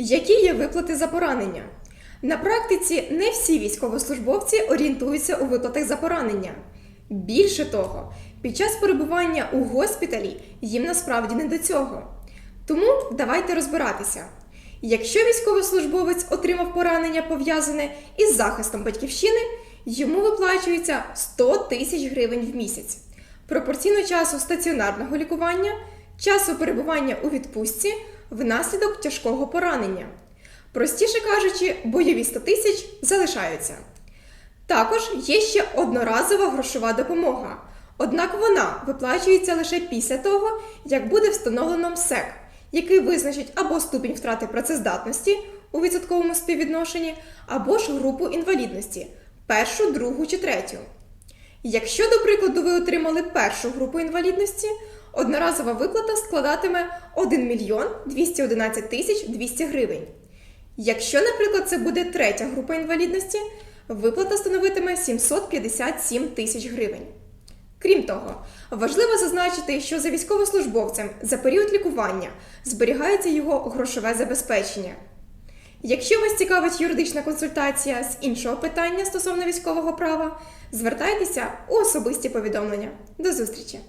Які є виплати за поранення? На практиці не всі військовослужбовці орієнтуються у виплатах за поранення. Більше того, під час перебування у госпіталі їм насправді не до цього. Тому давайте розбиратися. Якщо військовослужбовець отримав поранення пов'язане із захистом батьківщини, йому виплачується 100 тисяч гривень в місяць. Пропорційно часу стаціонарного лікування, часу перебування у відпустці внаслідок тяжкого поранення. Простіше кажучи, бойові 100 тисяч залишаються. Також є ще одноразова грошова допомога. Однак вона виплачується лише після того, як буде встановлено МСЕК, який визначить або ступінь втрати працездатності у відсотковому співвідношенні, або ж групу інвалідності першу, другу чи третю. Якщо, до прикладу, ви отримали першу групу інвалідності, одноразова виплата складатиме 1 мільйон 211 тисяч 200 гривень. Якщо, наприклад, це буде третя група інвалідності, виплата становитиме 757 тисяч гривень. Крім того, важливо зазначити, що за військовослужбовцем за період лікування зберігається його грошове забезпечення. Якщо вас цікавить юридична консультація з іншого питання стосовно військового права, звертайтеся у особисті повідомлення. До зустрічі!